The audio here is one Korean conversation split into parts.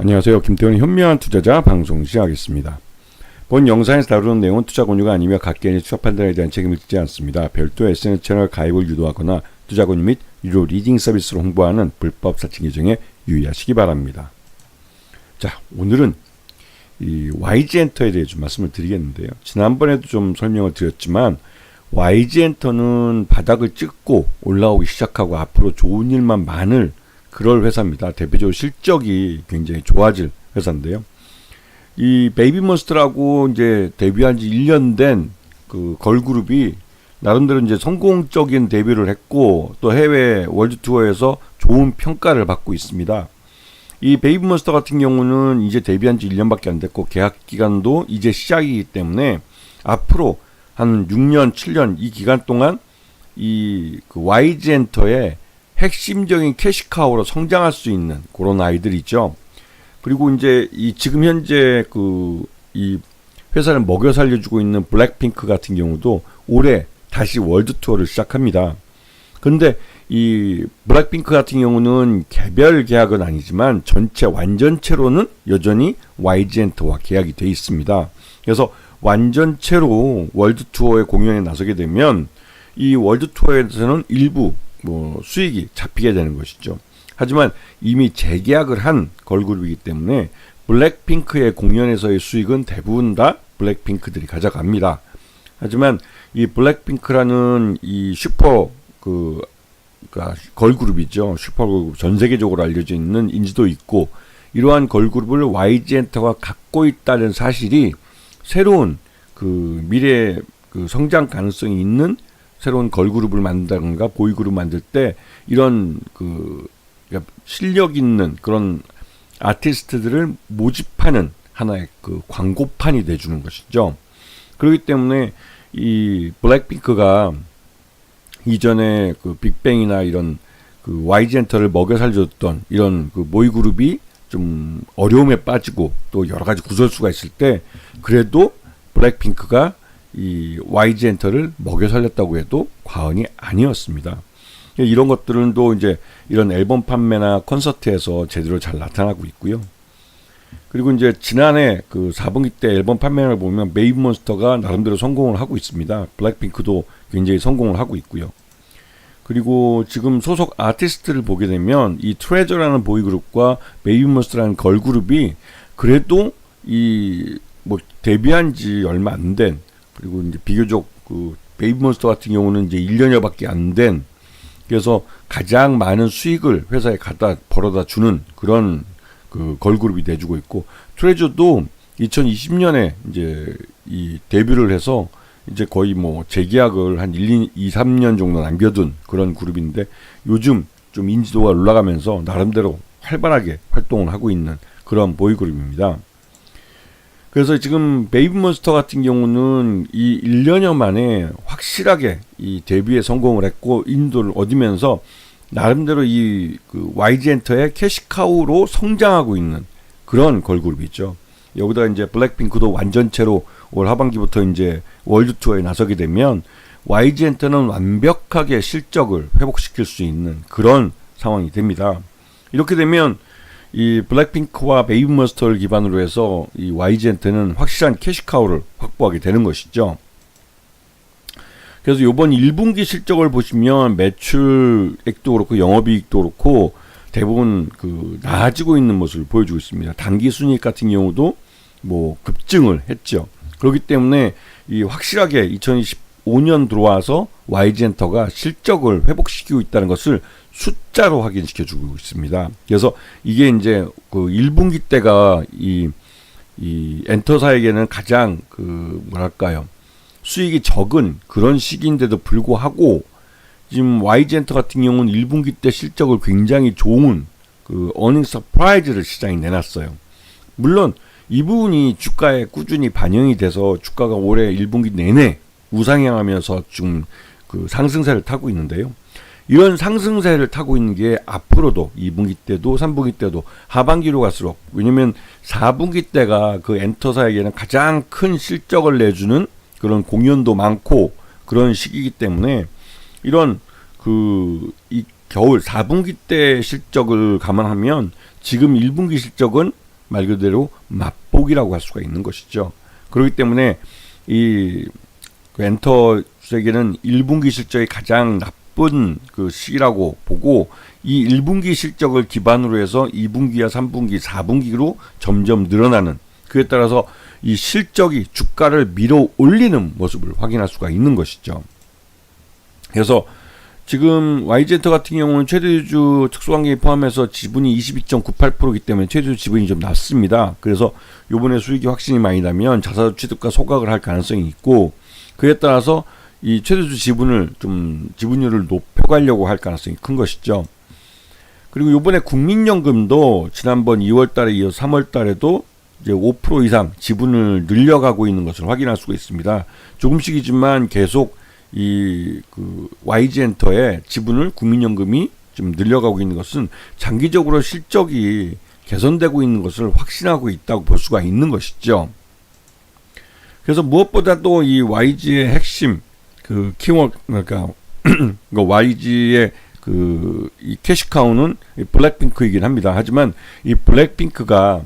안녕하세요. 김태훈의 현명한 투자자 방송 시작하겠습니다. 본 영상에서 다루는 내용은 투자 권유가 아니며 각개인의 투자 판단에 대한 책임을 지지 않습니다. 별도 SNS 채널 가입을 유도하거나 투자 권유 및 유료 리딩 서비스를 홍보하는 불법 사칭 계정에 유의하시기 바랍니다. 자, 오늘은 이 YG 엔터에 대해 좀 말씀을 드리겠는데요. 지난번에도 좀 설명을 드렸지만 YG 엔터는 바닥을 찍고 올라오기 시작하고 앞으로 좋은 일만 많을 그럴 회사입니다. 대표적으로 실적이 굉장히 좋아질 회사인데요. 이 베이비몬스터라고 이제 데뷔한 지 1년 된 그 걸그룹이 나름대로 이제 성공적인 데뷔를 했고 또 해외 월드 투어에서 좋은 평가를 받고 있습니다. 이 베이비몬스터 같은 경우는 이제 데뷔한 지 1년밖에 안 됐고 계약 기간도 이제 시작이기 때문에 앞으로 한 6년, 7년 이 기간 동안 이 그 YG 엔터의 핵심적인 캐시카우로 성장할 수 있는 그런 아이들이죠. 그리고 이제 이 지금 현재 그 이 회사를 먹여 살려주고 있는 블랙핑크 같은 경우도 올해 다시 월드 투어를 시작합니다. 근데 이 블랙핑크 같은 경우는 개별 계약은 아니지만 전체 완전체로는 여전히 YG 엔터와 계약이 돼 있습니다. 그래서 완전체로 월드 투어의 공연에 나서게 되면 이 월드 투어에서는 일부 뭐 수익이 잡히게 되는 것이죠. 하지만 이미 재계약을 한 걸그룹이기 때문에 블랙핑크의 공연에서의 수익은 대부분 다 블랙핑크들이 가져갑니다. 하지만 이 블랙핑크라는 이 슈퍼 그 그러니까 걸그룹이죠. 슈퍼그룹 전 세계적으로 알려져 있는 인지도 있고 이러한 걸그룹을 YG 엔터가 갖고 있다는 사실이 새로운 그 미래 그 성장 가능성이 있는 새로운 걸그룹을 만든다든가 보이그룹 만들 때 이런 그 그러니까 실력 있는 그런 아티스트들을 모집하는 하나의 그 광고판이 돼주는 것이죠. 그렇기 때문에 이 블랙핑크가 이전에 그 빅뱅이나 이런 그 YG 엔터를 먹여 살렸던 이런 그 모의 그룹이 좀 어려움에 빠지고 또 여러 가지 구설수가 있을 때 그래도 블랙핑크가 이 YG 엔터를 먹여 살렸다고 해도 과언이 아니었습니다. 이런 것들은 또 이제 이런 앨범 판매나 콘서트에서 제대로 잘 나타나고 있고요. 그리고 이제 지난해 그 4분기 때 앨범 판매를 보면 메이브 몬스터가 나름대로 성공을 하고 있습니다. 블랙핑크도 굉장히 성공을 하고 있고요. 그리고 지금 소속 아티스트를 보게 되면 이 트레저라는 보이그룹과 메이브 몬스터라는 걸그룹이 그래도 이 뭐 데뷔한 지 얼마 안 된 그리고 이제 비교적 그 베이비 몬스터 같은 경우는 이제 1년여밖에 안 된 그래서 가장 많은 수익을 회사에 갖다 벌어다 주는 그런 그 걸그룹이 내주고 있고 트레저도 2020년에 이제 이 데뷔를 해서 이제 거의 뭐 재계약을 한 1, 2, 3년 정도 남겨둔 그런 그룹인데 요즘 좀 인지도가 올라가면서 나름대로 활발하게 활동을 하고 있는 그런 보이그룹입니다. 그래서 지금 베이비몬스터 같은 경우는 이 1년여 만에 확실하게 이 데뷔에 성공을 했고 인도를 얻으면서 나름대로 이 그 YG 엔터의 캐시카우로 성장하고 있는 그런 걸그룹이죠. 여기다 이제 블랙핑크도 완전체로 올 하반기부터 이제 월드 투어에 나서게 되면 YG 엔터는 완벽하게 실적을 회복시킬 수 있는 그런 상황이 됩니다. 이렇게 되면 이 블랙핑크와 베이비몬스터를 기반으로 해서 이 YG 엔터는 확실한 캐시카우를 확보하게 되는 것이죠. 그래서 이번 1분기 실적을 보시면 매출액도 그렇고 영업이익도 그렇고 대부분 그 나아지고 있는 모습을 보여주고 있습니다. 단기 순이익 같은 경우도 뭐 급증을 했죠. 그렇기 때문에 이 확실하게 2025년 들어와서 YG엔터가 실적을 회복시키고 있다는 것을 숫자로 확인시켜 주고 있습니다. 그래서 이게 이제 그 1분기 때가 이, 이 엔터사에게는 가장 그 뭐랄까요. 수익이 적은 그런 시기인데도 불구하고 지금 YG엔터 같은 경우는 1분기 때 실적을 굉장히 좋은 그 어닝 서프라이즈를 시장에 내놨어요. 물론 이 부분이 주가에 꾸준히 반영이 돼서 주가가 올해 1분기 내내 우상향하면서 좀그 상승세를 타고 있는데요. 이런 상승세를 타고 있는 게 앞으로도 2분기 때도 3분기 때도 하반기로 갈수록 왜냐면 4분기 때가 그 엔터사에게는 가장 큰 실적을 내주는 그런 공연도 많고 그런 시기이기 때문에 이런 그 이 겨울 4분기 때 실적을 감안하면 지금 1분기 실적은 말 그대로 맛보기라고 할 수가 있는 것이죠. 그렇기 때문에 이그 엔터 주세계는 1분기 실적이 가장 나쁜 그 시기라고 보고 이 1분기 실적을 기반으로 해서 2분기와 3분기, 4분기로 점점 늘어나는 그에 따라서 이 실적이 주가를 밀어 올리는 모습을 확인할 수가 있는 것이죠. 그래서 지금 YG엔터 같은 경우는 최대주 특수관계 포함해서 지분이 22.98%이기 때문에 최대주 지분이 좀 낮습니다. 그래서 요번에 수익이 확신이 많이 나면 자사주 취득과 소각을 할 가능성이 있고 그에 따라서 이 최대주 지분을 좀 지분율을 높여가려고 할 가능성이 큰 것이죠. 그리고 이번에 국민연금도 지난번 2월 달에 이어 3월 달에도 이제 5% 이상 지분을 늘려가고 있는 것을 확인할 수가 있습니다. 조금씩이지만 계속 이 그 YG엔터의 지분을 국민연금이 좀 늘려가고 있는 것은 장기적으로 실적이 개선되고 있는 것을 확신하고 있다고 볼 수가 있는 것이죠. 그래서 무엇보다도 이 YG의 핵심 그 키워드 그러니까 YG의 그 이 캐시카우는 블랙핑크이긴 합니다. 하지만 이 블랙핑크가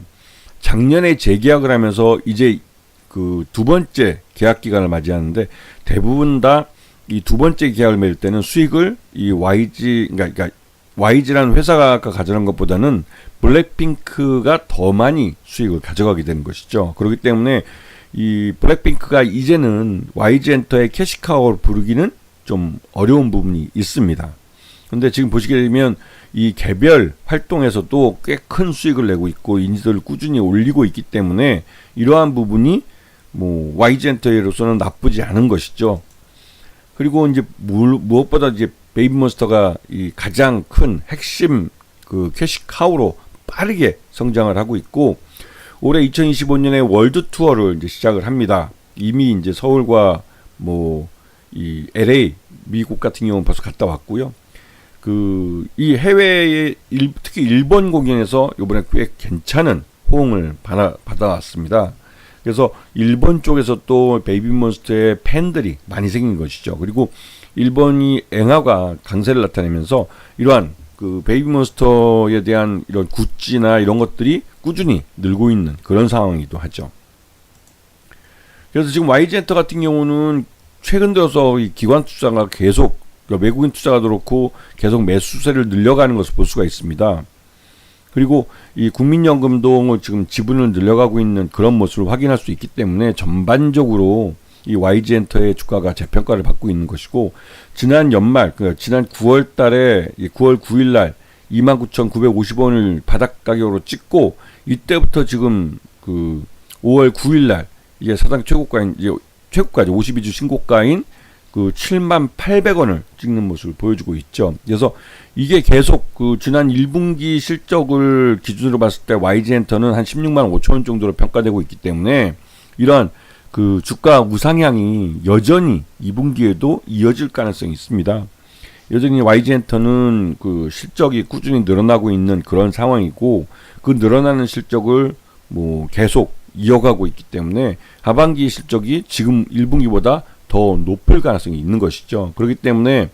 작년에 재계약을 하면서 이제 그 두 번째 계약 기간을 맞이하는데 대부분 다 이 두 번째 계약을 맺을 때는 수익을 이 YG 그러니까, 그러니까 YG라는 회사가 가져간 것보다는 블랙핑크가 더 많이 수익을 가져가게 되는 것이죠. 그렇기 때문에 이 블랙핑크가 이제는 YG 엔터의 캐시카우를 부르기는 좀 어려운 부분이 있습니다. 근데 지금 보시게 되면 이 개별 활동에서도 꽤 큰 수익을 내고 있고 인지도를 꾸준히 올리고 있기 때문에 이러한 부분이 뭐 YG 엔터로서는 나쁘지 않은 것이죠. 그리고 이제 무, 무엇보다 이제 베이비몬스터가 이 가장 큰 핵심 그 캐시카우로 빠르게 성장을 하고 있고 올해 2025년에 월드 투어를 이제 시작을 합니다. 이미 이제 서울과 뭐 이 LA 미국 같은 경우는 벌써 갔다 왔고요. 그 이 해외의 일, 특히 일본 공연에서 이번에 꽤 괜찮은 호응을 받아, 받아왔습니다. 그래서 일본 쪽에서 또 베이비몬스터의 팬들이 많이 생긴 것이죠. 그리고 일본이 앵화가 강세를 나타내면서 이러한 그 베이비몬스터에 대한 이런 굿즈나 이런 것들이 꾸준히 늘고 있는 그런 상황이기도 하죠. 그래서 지금 YG엔터 같은 경우는 최근 들어서 이 기관 투자가 계속 그러니까 외국인 투자가 그렇고 계속 매수세를 늘려가는 것을 볼 수가 있습니다. 그리고 이 국민연금도 지금 지분을 늘려가고 있는 그런 모습을 확인할 수 있기 때문에 전반적으로 이 YG엔터의 주가가 재평가를 받고 있는 것이고 지난 연말 그 지난 9월 달에 9월 9일 날 29,950원을 바닥 가격으로 찍고 이때부터 지금 그 5월 9일 날 이게 사상 최고가인 이제 최고까지 52주 신고가인 그 7만 800원을 찍는 모습을 보여주고 있죠. 그래서 이게 계속 그 지난 1분기 실적을 기준으로 봤을 때 YG엔터는 한 16만 5천 원 정도로 평가되고 있기 때문에 이러한 그 주가 우상향이 여전히 2분기에도 이어질 가능성이 있습니다. 여전히 YG엔터는 그 실적이 꾸준히 늘어나고 있는 그런 상황이고 그 늘어나는 실적을 뭐 계속 이어가고 있기 때문에 하반기 실적이 지금 1분기보다 더 높을 가능성이 있는 것이죠. 그렇기 때문에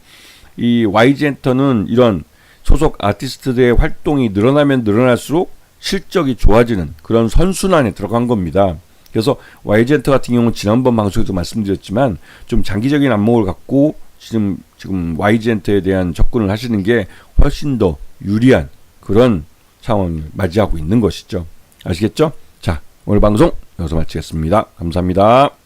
이 YG엔터는 이런 소속 아티스트들의 활동이 늘어나면 늘어날수록 실적이 좋아지는 그런 선순환에 들어간 겁니다. 그래서 YG엔터 같은 경우는 지난번 방송에서 말씀드렸지만 좀 장기적인 안목을 갖고 지금 지금 YG엔터에 대한 접근을 하시는 게 훨씬 더 유리한 그런 상황을 맞이하고 있는 것이죠. 아시겠죠? 자, 오늘 방송 여기서 마치겠습니다. 감사합니다.